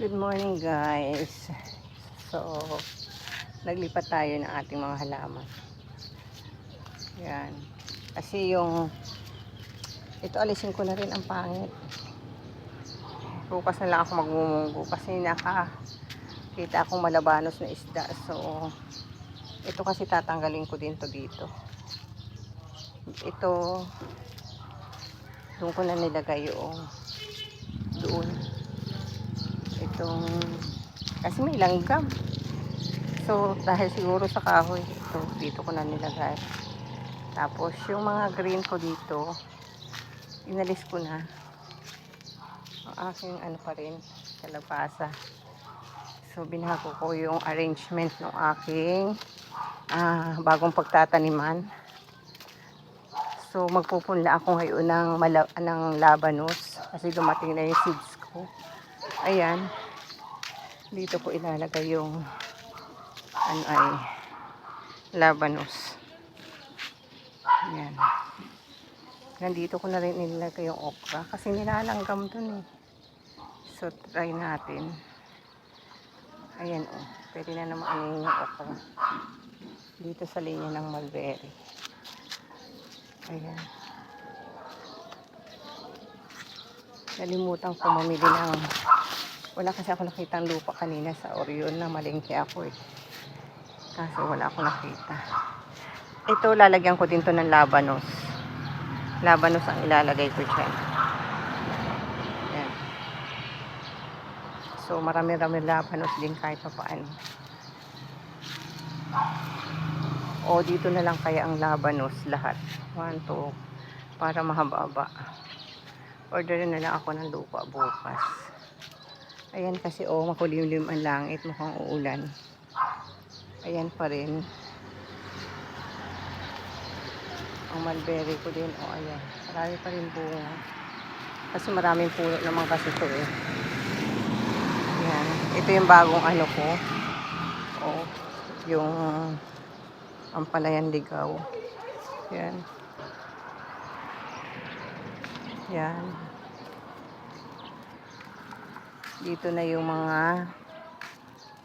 Good morning guys. So, naglipat tayo ng ating mga halaman. Yan. Kasi yung ito alisin ko na rin ang pangit. Bukas na lang ako magmumunggo kasi naka akong malabanos na isda. So, ito kasi tatanggalin ko din to dito. Ito doon ko na nilagay yung doon itong kasi may langgam. So dahil siguro sa kahoy ito dito ko na nilagay. Tapos yung mga green ko dito inalis ko na. Ang aking ano pa rin kalabasa. So binago ko yung arrangement ng aking ah, bagong pagtataniman. So magpupunla ako ngayon ng, ng labanos kasi dumating na yung seeds ko. Ayan dito ko ilalagay yung ano ay labanos. Ayan nandito ko na rin ilalagay yung okra kasi nilalanggam dun eh. So try natin. Ayan oh. Pwede na naman ano yung okra. Dito sa linya ng mulberry. Ayan. Nalimutan ko mamili ng wala kasi ako nakitang lupa kanina sa Orion na malingki ako eh. Kaso wala ako nakita. Ito lalagyan ko din to ng labanos. Labanos ang ilalagay ko dyan. Yan so marami rami labanos din kahit pa paano o dito na lang kaya ang labanos lahat. 1, 2 para mahaba-haba. Orderin na lang ako ng lupa bukas ayan kasi oh makulimlim ang langit mukhang uulan. Ayan pa rin. Ang mulberry ko din oh ayan. Marami pa rin bunga. Kasi maraming puno naman kasi to eh. Ayan. Ito yung bagong ano ko. Oh yung ampalayan ligaw. Yan yan. Dito na yung mga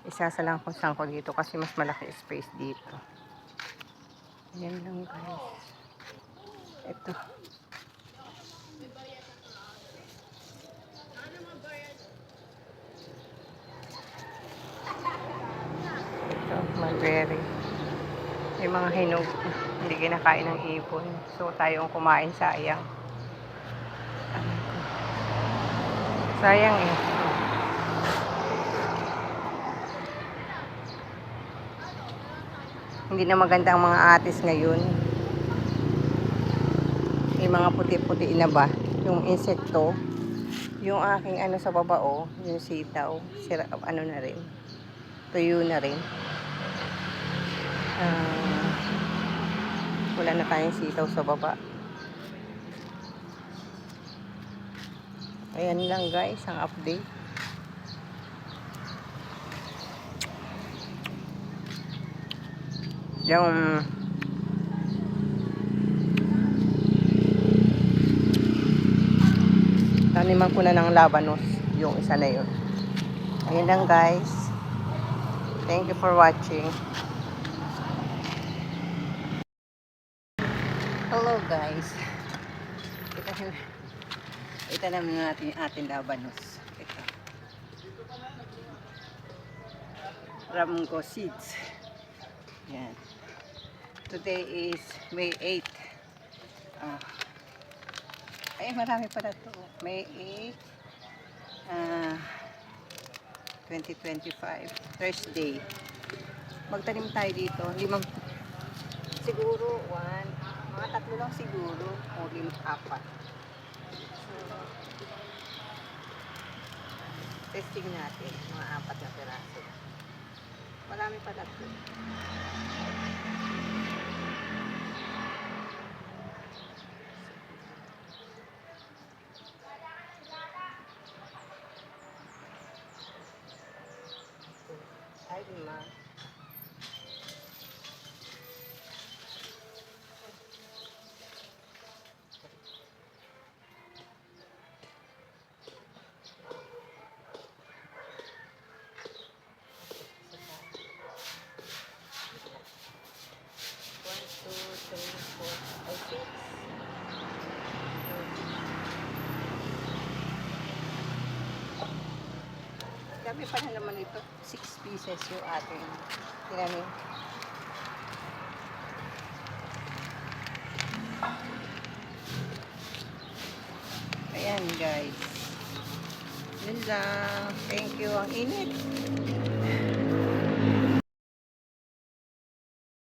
isasalang ko ko dito kasi mas malaki space dito. Yan lang guys. Ito. Ito, mulberry. May mga hinog. Hindi kinakain ng ibon. So, tayong kumain sayang. Sayang eh. Hindi na maganda ang mga atis ngayon. Yung mga puti-puti na ba? Yung insekto. Yung aking ano sa baba oh, yung sitaw. Sira, ano na rin. Tuyo na rin. Ah, wala na tayong sitaw sa baba. Ayan lang guys, ang update. Yung taniman ko na ng labanos, yung isa na yun. Ayan lang guys. Thank you for watching. Hello guys. Ito naman natin yung ating labanos. Ito. Ramgo seeds. Yan. Today is May 8. Ah. ay, marami pala to. May 8. Ah, 2025. Thursday. Magtanim tayo dito. Limang, siguro, one, mga tatlo lang siguro. O lim, apat. testing natin mga apat na piraso marami pa dito ay Dami pa na naman ito. Six pieces yung ating. Tingnan mo. Ayan guys. Yun lang. Thank you. Ang init.